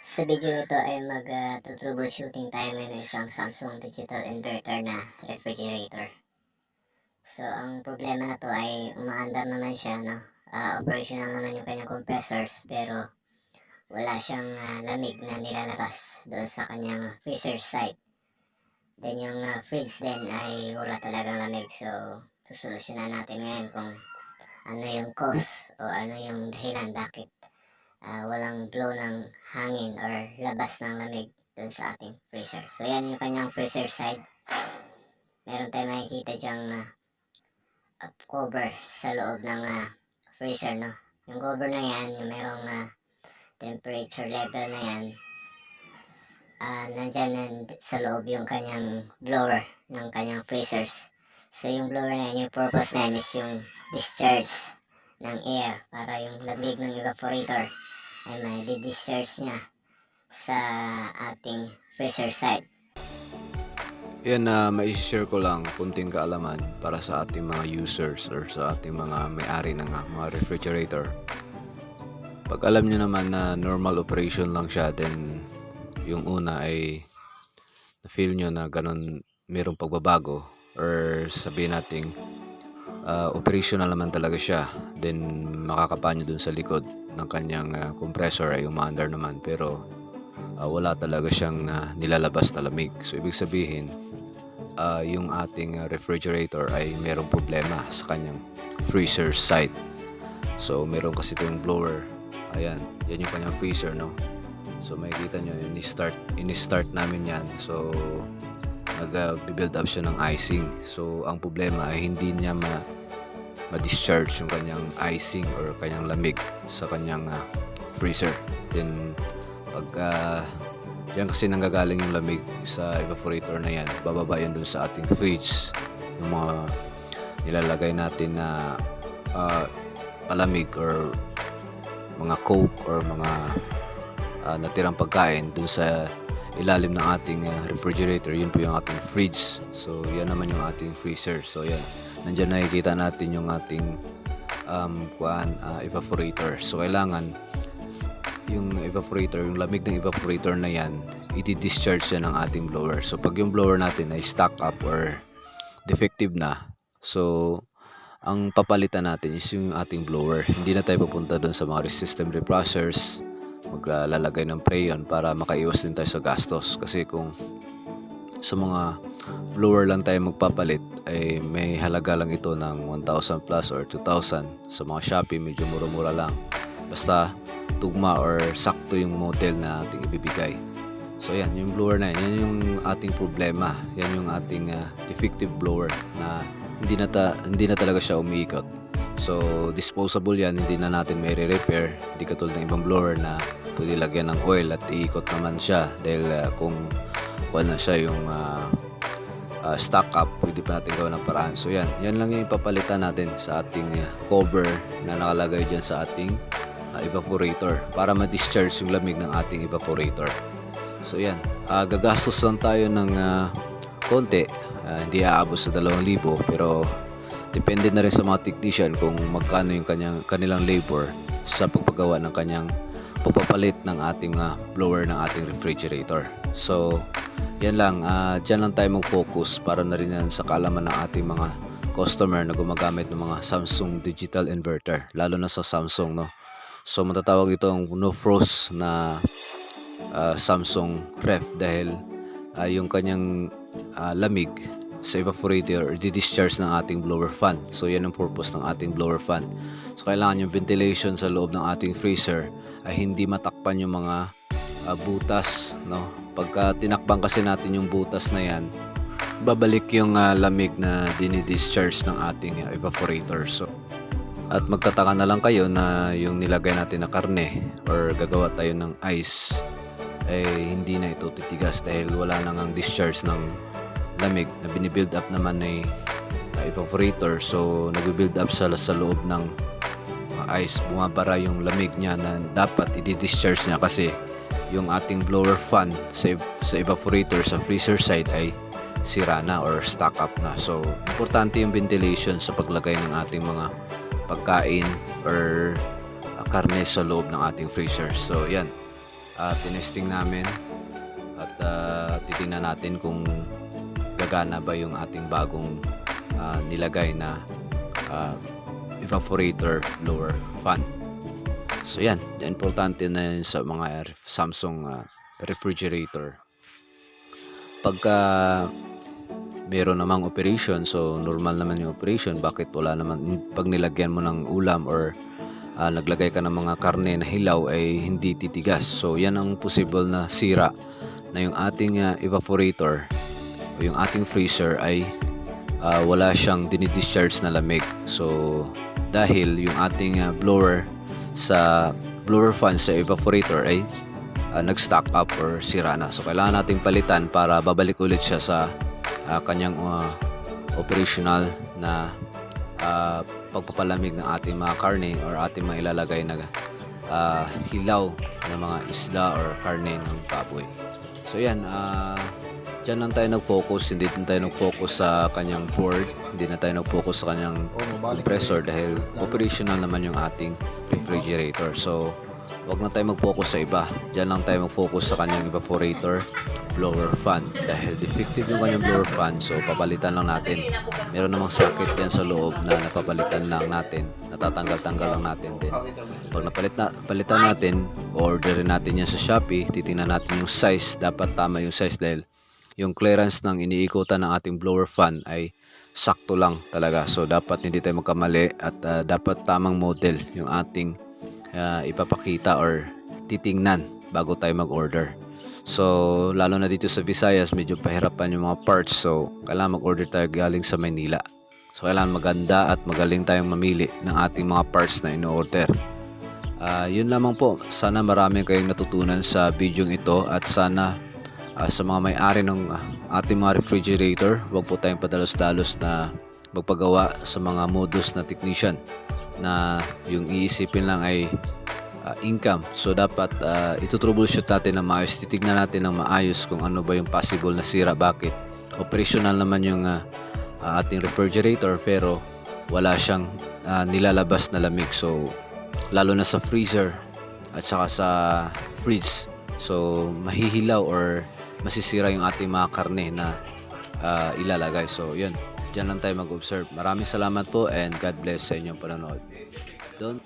Sa video ay mag-troubleshooting tayo ngayon ng isang Samsung digital inverter na refrigerator. So, ang problema na to ay umaandar naman siya, no? Ah, operational naman yung kanyang compressors, pero wala siyang ah, lamig na nilalabas doon sa kanyang freezer side. Then yung ah, fridge din ay wala talagang lamig. So, susolusyonan natin ngayon kung ano yung cause o ano yung dahilan bakit ah, walang blow ng hangin or labas ng lamig dun sa ating freezer. So yan yung kanyang freezer side. Meron tayong makikita dyang ah, ah, cover sa loob ng ah, freezer, no? Yung cover na yan, yung merong ah, temperature level na yan, ah nandyan nan- sa loob yung kanyang blower ng kanyang freezers. So yung blower na yan, yung purpose na yan is yung discharge ng air para yung lamig ng evaporator ay may discharge niya sa ating freezer side. Yan na mai-share ko lang kunting kaalaman para sa ating mga users or sa ating mga may-ari ng ah, mga refrigerator. Pag alam nyo naman na normal operation lang siya, then yung una ay na-feel nyo na ganun mayroong pagbabago or sabihin nating ah, operational naman talaga siya, then makakapanyo dun sa likod ng kanyang ah, compressor ay umaandar naman pero ah, wala talaga siyang ah, nilalabas na lamig. So ibig sabihin, ah, yung ating refrigerator ay merong problema sa kanyang freezer side. So meron kasi itong blower. Ayan, yan yung kanyang freezer, no? So makikita nyo, ini-start, ini-start namin yan. So nag-build up siya ng icing. So ang problema ay hindi niya ma ma-discharge yung kanyang icing or kanyang lamig sa kanyang ah, freezer. Then pag ah, Diyan kasi nanggagaling yung lamig sa evaporator na yan. Bababa yun dun sa ating fridge. Yung mga nilalagay natin na ah, palamig or mga coke or mga ah, natirang pagkain dun sa ilalim ng ating ah, refrigerator. Yun po yung ating fridge. So yan naman yung ating freezer. So yan. Nandiyan nakikita natin yung ating um, kuan, ah, evaporator. So kailangan yung evaporator, yung lamig ng evaporator na yan, i-discharge yan ng ating blower. So, pag yung blower natin ay stuck up or defective na, so, ang papalitan natin is yung ating blower. Hindi na tayo pupunta doon sa mga system reprocessors, maglalagay ng preyon para makaiwas din tayo sa gastos. Kasi kung sa mga blower lang tayo magpapalit, ay may halaga lang ito ng 1,000 plus or 2,000. Sa mga Shopee, medyo mura-mura lang. Basta tugma or sakto yung model na ating ibibigay. So yan, yung blower na yan, yan yung ating problema. Yan yung ating ah, defective blower na hindi na, ta, hindi na talaga siya umiikot. So disposable yan, hindi na natin may repair Hindi katulad ng ibang blower na pwede lagyan ng oil at iikot naman siya. Dahil ah, kung wala na siya yung ah, ah, stock up, pwede pa natin gawin ng paraan. So yan, yan lang yung ipapalitan natin sa ating ah, cover na nakalagay dyan sa ating ah, evaporator para ma-discharge yung lamig ng ating evaporator. So yan, ah, gagastos lang tayo ng ah, konti, Ah, hindi aabot sa 2,000 pero depende na rin sa mga technician kung magkano yung kanyang, kanilang labor sa pagpagawa ng kanyang pagpapalit ng ating ah, blower ng ating refrigerator. So, yan lang, ah, dyan lang tayo mag-focus para na rin yan sa kaalaman ng ating mga customer na gumagamit ng mga Samsung digital inverter, lalo na sa Samsung, no? So, matatawag itong no frost na ah, Samsung ref dahil ah, yung kanyang ah, lamig sa evaporator di-discharge ng ating blower fan. So yan ang purpose ng ating blower fan. So kailangan yung ventilation sa loob ng ating freezer ay hindi matakpan yung mga ah, butas, no? Pagka tinakpan kasi natin yung butas na yan, babalik yung ah, lamig na dini-discharge ng ating ah, evaporator. So at magtataka na lang kayo na yung nilagay natin na karne or gagawa tayo ng ice ay hindi na ito titigas dahil wala nang ang discharge ng lamig na binibuild up naman ni uh, evaporator so nagbi-build up sa, sa loob ng uh, ice. Bumabara yung lamig niya na dapat i-discharge niya kasi yung ating blower fan sa, sa evaporator sa freezer side ay sira na or stuck up na. So importante yung ventilation sa paglagay ng ating mga pagkain or uh, karne sa loob ng ating freezer. So yan. Uh, tinesting namin at uh, titingnan natin kung gagana ba yung ating bagong ah, nilagay na ah, evaporator blower fan. So yan, importante na yun sa mga Samsung ah, refrigerator. Pagka meron namang operation, so normal naman yung operation, bakit wala naman, pag nilagyan mo ng ulam or ah, naglagay ka ng mga karne na hilaw ay hindi titigas. So yan ang possible na sira na yung ating ah, evaporator yung ating freezer ay ah, wala siyang dinidischarge na lamig. So dahil yung ating ah, blower sa blower fan sa evaporator ay ah, nag-stock up or sira na. So kailangan nating palitan para babalik ulit siya sa ah, kanyang ah, operational na ah, pagpapalamig ng ating mga karne or ating mga ilalagay na ah, hilaw ng mga isda or karne ng baboy. So yan, ah dyan lang tayo nag-focus, hindi din tayo nag-focus sa kanyang board, hindi na tayo nag-focus sa kanyang compressor dahil operational naman yung ating refrigerator. So, wag na tayo mag-focus sa iba. Diyan lang tayo mag-focus sa kanyang evaporator, blower fan. Dahil defective yung kanyang blower fan, so papalitan lang natin. Meron namang socket yan sa loob na napapalitan lang natin. Natatanggal-tanggal lang natin din. Pag napalit na, palitan natin, orderin natin yan sa Shopee, titingnan natin yung size. Dapat tama yung size dahil yung clearance ng iniikutan ng ating blower fan ay sakto lang talaga. So dapat hindi tayo magkamali at ah, dapat tamang model yung ating ah, ipapakita or titingnan bago tayo mag-order. So lalo na dito sa Visayas medyo pahirapan yung mga parts so kailangan mag-order tayo galing sa Maynila. So kailangan maganda at magaling tayong mamili ng ating mga parts na ino-order. Ah, yun lamang po. Sana marami kayong natutunan sa video ito at sana ah, sa mga may-ari ng ah, ating mga refrigerator, huwag po tayong padalos-dalos na magpagawa sa mga modus na technician na yung iisipin lang ay ah, income. So dapat uh, ito-troubleshoot natin ng maayos, titignan natin ng maayos kung ano ba yung possible na sira, bakit. Operational naman yung ah, ah, ating refrigerator pero wala siyang ah, nilalabas na lamig. So lalo na sa freezer at saka sa fridge. So mahihilaw or masisira yung ating mga karne na ah, ilalagay. So yun, dyan lang tayo mag-observe. Maraming salamat po and God bless sa inyong panonood. Don't